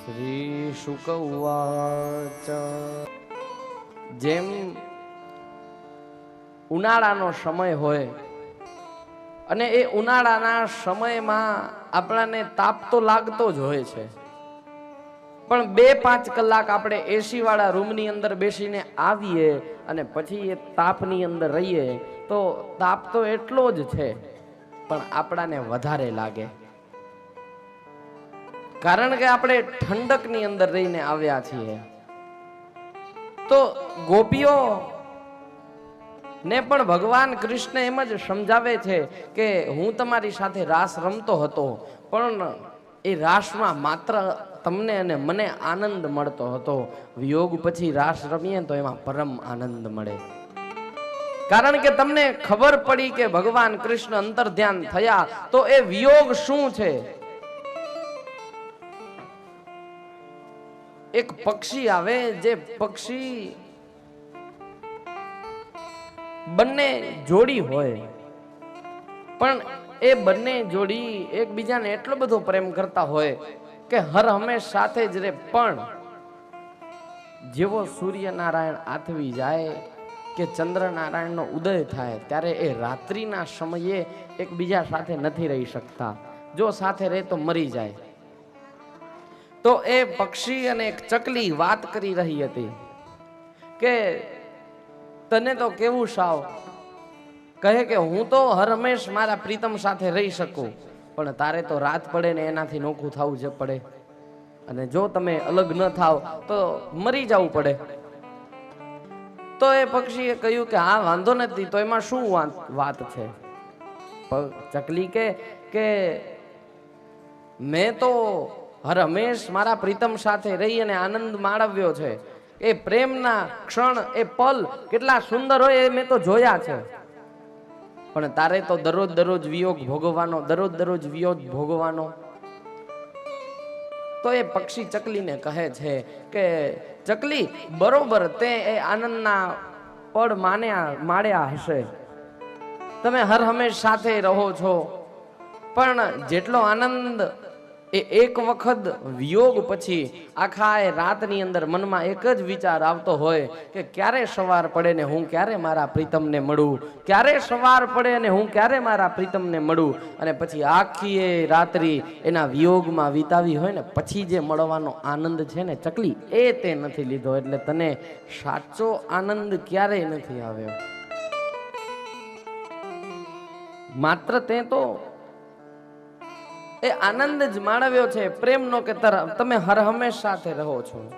શ્રી ઉવાચ જેમ ઉનાળાનો સમય હોય અને એ ઉનાળાના સમયમાં આપણાને તાપ તો લાગતો જ હોય છે. પણ બે પાંચ કલાક આપણે એસી વાળા રૂમની અંદર બેસીને આવીએ અને પછી એ તાપની અંદર રહીએ તો તાપ તો એટલો જ છે, પણ આપણાને વધારે લાગે. કારણ કે આપણે ઠંડકની અંદર રહીને આવ્યા છીએ. તો ગોપીઓ ને પણ ભગવાન કૃષ્ણ એમ જ સમજાવે છે કે હું તમારી સાથે રાસ રમતો હતો, પણ એ રાસમાં માત્ર તમને અને મને આનંદ મળતો હતો. યોગ પછી રાસ રમીએ તો એમાં પરમ આનંદ મળે. કારણ કે તમને ખબર પડી કે ભગવાન કૃષ્ણ અંતર ધ્યાન થયા, તો એ વિયોગ શું છે? એક પક્ષી આવે જે પક્ષી બંને જોડી હોય. પણ એ બંને જોડી એકબીજાને એટલો બધો પ્રેમ કરતા હોય કે હર હંમેશ સાથે જ રે પણ જેવો સૂર્યનારાયણ આથવી જાય કે ચંદ્રનારાયણનો ઉદય થાય, ત્યારે એ રાત્રિના સમયે એકબીજા સાથે નથી રહી શકતા. જો સાથે રહે તો મરી જાય. તો એ પક્ષી અને એક ચકલી વાત કરી રહી હતી કે, તને તો કેવું સાવ? કહે કે હું તો હર હંમેશ મારા પ્રીતમ સાથે રહી શકું, પણ તારે તો રાત પડે ને એનાથી નોખું થવું જ પડે. અને જો તમે અલગ ન થાવ, તો મરી જવું પડે. તો એ પક્ષીએ કહ્યું કે, હા, વાંધો નથી, તો એમાં શું વાત- છે? ચકલી કે, મેં તો હર હંમેશ મારા પ્રીતમ સાથે રહી અને આનંદ માણવ્યો છે. એ પ્રેમના ક્ષણ, એ પલ કેટલા સુંદર હોય એ મેં તો જોયા છે. પણ તારે તો દરરોજ દરરોજ વિયોગ ભોગવવાનો, દરરોજ દરરોજ વિયોગ ભોગવવાનો. તો એ પક્ષી ચકલીને કહે છે કે, ચકલી, બરોબર તે એ આનંદના પળ માન્યા માળ્યા હશે. તમે હર હંમેશ સાથે રહો છો. પણ જેટલો આનંદ એ એક વખત વિયોગ પછી આખા એ રાતની અંદર મનમાં એક જ વિચાર આવતો હોય કે ક્યારે સવાર પડે ને હું ક્યારે મારા પ્રીતમને મળું? ક્યારે સવાર પડે ને હું ક્યારે મારા પ્રીતમને મળું? અને પછી આખી એ રાત્રિ એના વિયોગમાં વિતાવી હોય ને પછી જે મળવાનો આનંદ છે ને ચકલી, એ તે નથી લીધો. એટલે તને સાચો આનંદ ક્યારેય નથી આવ્યો. માત્ર તે તો એ આનંદ જ માણવ્યો છે પ્રેમનો કે તમે હર હંમેશ સાથે રહો છો.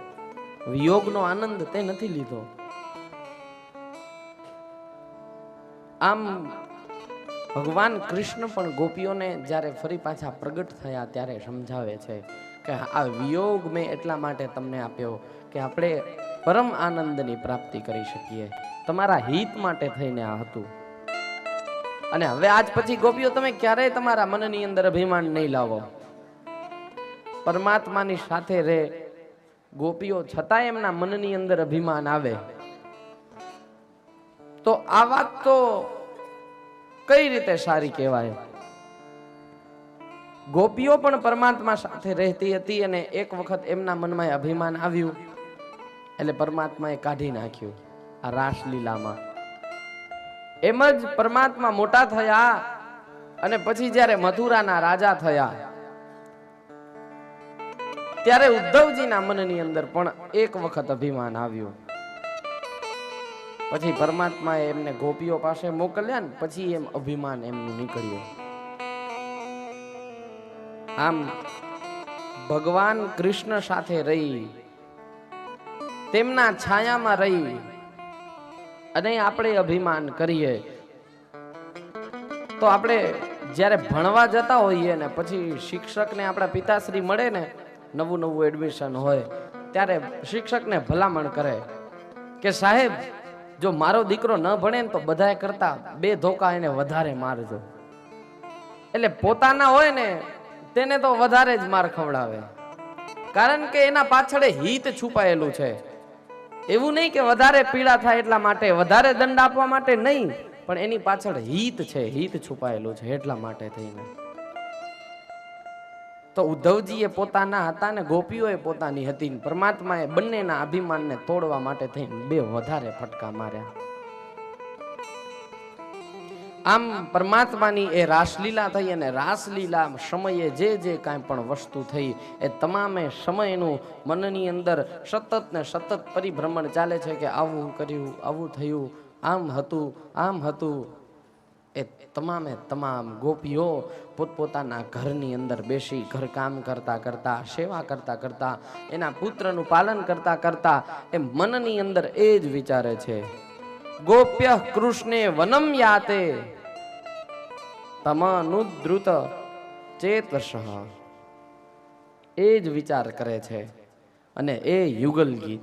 વિયોગનો આનંદ તે નથી લીધો. આમ ભગવાન કૃષ્ણ પણ ગોપીઓને જ્યારે ફરી પાછા પ્રગટ થયા ત્યારે સમજાવે છે કે આ વિયોગ મેં એટલા માટે તમને આપ્યો કે આપણે પરમ આનંદની પ્રાપ્તિ કરી શકીએ. તમારા હિત માટે થઈને આ હતું. અને હવે આજ પછી ગોપીઓ, તમે ક્યારેય તમારા મનની અંદર અભિમાન નહીં લાવો. પરમાત્માની સાથે રે ગોપીઓ છતાં એમના મનની અંદર અભિમાન આવે. તો આ વાત તો કઈ રીતે સારી કહેવાય? ગોપીઓ પણ પરમાત્મા સાથે રહેતી હતી અને એક વખત એમના મનમાં અભિમાન આવ્યું. એટલે પરમાત્માએ કાઢી નાખ્યું આ રાસલીલામાં. એમ જ પરમાત્મા મોટા થયા અને પછી જ્યારે મથુરાના રાજા થયા, ત્યારે ઉદ્ધવજીના મનની અંદર પણ એક વખત અભિમાન આવ્યું. પછી પરમાત્માએ એમને ગોપીઓ પાસે મોકલ્યા ને પછી એમ અભિમાન એમનું નીકળ્યું. આમ ભગવાન કૃષ્ણ સાથે રહી, તેમના છાયામાં રહી અને આપણે અભિમાન કરીએ. તો આપણે જ્યારે ભણવા જતા હોઈએ ને, પછી શિક્ષકને આપણા પિતાશ્રી મળે ને, નવું નવું એડમિશન હોય, ત્યારે શિક્ષકને ભલામણ કરે કે સાહેબ, જો મારો દીકરો ન ભણે ને તો બધાએ કરતા બે ધોકા એને વધારે મારજો. એટલે પોતાના હોય ને, તેને તો વધારે જ માર ખવડાવે. કારણ કે એના પાછળ હિત છુપાયેલું છે. એવું નહીં કે વધારે પીડા થાય એટલા માટે, વધારે દંડ આપવા માટે નહીં, પણ એની પાછળ હિત છે, હિત છુપાયેલું છે એટલા માટે થઈને. તો ઉદ્ધવજીએ પોતાના હતા ને ગોપીઓએ પોતાની હતી પરમાત્માએ બંનેના અભિમાનને તોડવા માટે થઈને બે વધારે ફટકા માર્યા. આમ પરમાત્માની એ રાસલીલા થઈ અને રાસલીલા સમયે જે જે કાંઈ પણ વસ્તુ થઈ, એ તમામે સમયનું મનની અંદર સતત ને સતત પરિભ્રમણ ચાલે છે કે આવું કર્યું, આવું થયું, આમ હતું આમ હતું. એ તમામે તમામ ગોપીઓ પોતપોતાના ઘરની અંદર બેસી ઘરકામ કરતા કરતા, સેવા કરતા કરતા, એના પુત્રનું પાલન કરતા કરતા, એ મનની અંદર એ જ વિચારે છે. ગોપ્ય કૃષ્ણે વનમ યાતે તમાનુદ્રુત ચેતશ એ જ વિચાર કરે છે અને એ યુગલ ગીત.